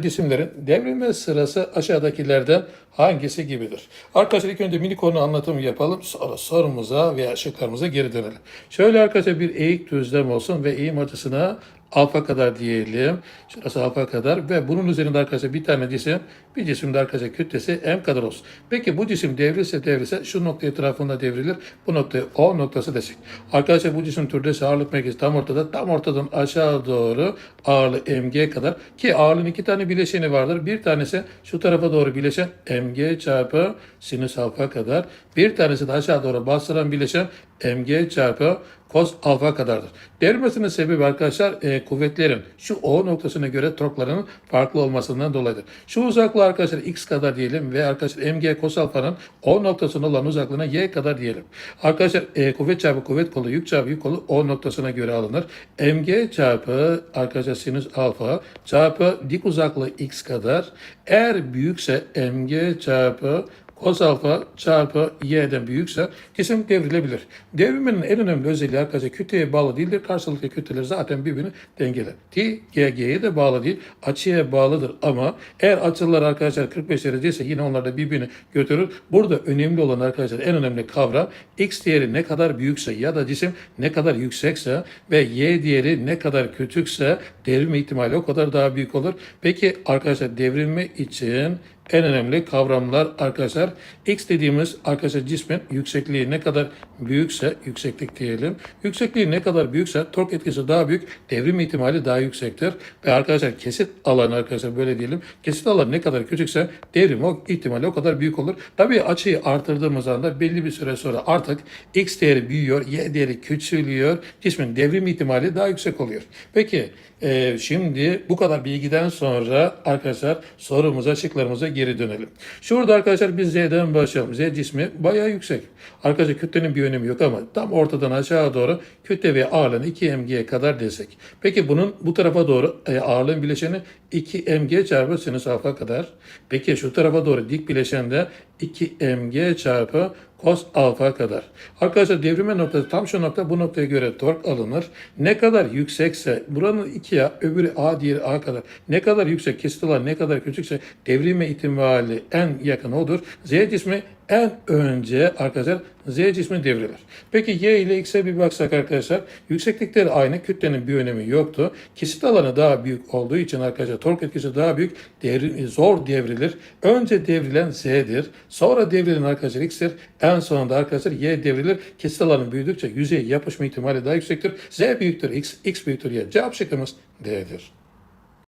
cisimlerin devrilme sırası aşağıdakilerden hangisi gibidir? Arkadaşlar ilk önce mini konu anlatımı yapalım. Sonra sorumuza veya şıklarımıza geri dönelim. Şöyle arkadaşlar bir eğik düzlem olsun ve eğim açısına alfa kadar diyelim. Şurası alfa kadar ve bunun üzerinde arkadaşlar bir tane cisim, bir cisimde arkadaşlar kütlesi m kadar olsun. Peki bu cisim devrilse devrilse şu nokta etrafında devrilir. Bu noktaya O noktası desek. Arkadaşlar bu cisim türdesi ağırlık merkezi tam ortada. Tam ortadan aşağı doğru ağırlığı mg kadar ki ağırlığın iki tane bileşeni vardır. Bir tanesi şu tarafa doğru bileşen mg çarpı sinüs alfa kadar. Bir tanesi de aşağı doğru bastıran bileşen mg çarpı cos alfa kadardır. Devrilmesinin sebebi arkadaşlar e, kuvvetlerin şu O noktasına göre torklarının farklı olmasından dolayıdır. Şu uzaklığı arkadaşlar x kadar diyelim ve arkadaşlar mg cos alfanın O noktasına olan uzaklığına y kadar diyelim. Arkadaşlar e, kuvvet çarpı kuvvet kolu yük çarpı yük kolu O noktasına göre alınır. mg çarpı arkadaşlar sinüs alfa çarpı dik uzaklığı x kadar. Eğer büyükse mg çarpı cos alfa çarpı y'den büyükse cisim devrilebilir. Devrilmenin en önemli özelliği arkadaşlar kütleye bağlı değildir. Karşılıklı kütleler zaten birbirini dengeler. T, G, G'ye de bağlı değil. Açıya bağlıdır ama eğer açılar arkadaşlar 45 derece ise yine onlar da birbirini götürür. Burada önemli olan arkadaşlar en önemli kavram X değeri ne kadar büyükse ya da cisim ne kadar yüksekse ve Y değeri ne kadar küçükse devrilme ihtimali o kadar daha büyük olur. Peki arkadaşlar devrilme için en önemli kavramlar arkadaşlar. X dediğimiz arkadaşlar cismin yüksekliği ne kadar büyükse yükseklik diyelim. Yüksekliği ne kadar büyükse tork etkisi daha büyük, devrim ihtimali daha yüksektir. Ve arkadaşlar kesit alanı arkadaşlar böyle diyelim. Kesit alanı ne kadar küçükse devrim o ihtimali o kadar büyük olur. Tabii açıyı artırdığımız anda belli bir süre sonra artık X değeri büyüyor, Y değeri küçülüyor. Cismin devrim ihtimali daha yüksek oluyor. Peki e, şimdi bu kadar bilgiden sonra arkadaşlar sorumuza, şıklarımıza geri dönelim. Şurada arkadaşlar biz Z'den başlayalım. Z cismi bayağı yüksek. Arkadaşlar kütlenin bir önemi yok ama tam ortadan aşağı doğru kütle ve ağırlığın 2 mg'ye kadar desek. Peki bunun bu tarafa doğru e, ağırlığın bileşeni 2 mg çarpı sinüs alfa kadar. Peki şu tarafa doğru dik bileşen de 2mg çarpı cos alfa kadar. Arkadaşlar devrime noktası tam şu nokta bu noktaya göre tork alınır. Ne kadar yüksekse buranın 2'ye öbürü a diğeri a kadar. Ne kadar yüksek kesit olan ne kadar küçükse devrime ihtimali en yakın odur. Z cismi en önce arkadaşlar Z cismi devrilir. Peki Y ile X'e bir baksak arkadaşlar yükseklikleri aynı kütlenin bir önemi yoktu. Kesit alanı daha büyük olduğu için arkadaşlar tork etkisi daha büyük devri, zor devrilir. Önce devrilen Z'dir. Sonra devrilen arkadaşlar X'tir. En sonunda arkadaşlar Y devrilir. Kesit alanı büyüdükçe yüzeye yapışma ihtimali daha yüksektir. Z büyüktür X, X büyüktür Y. Cevap şıkkımız D'dir.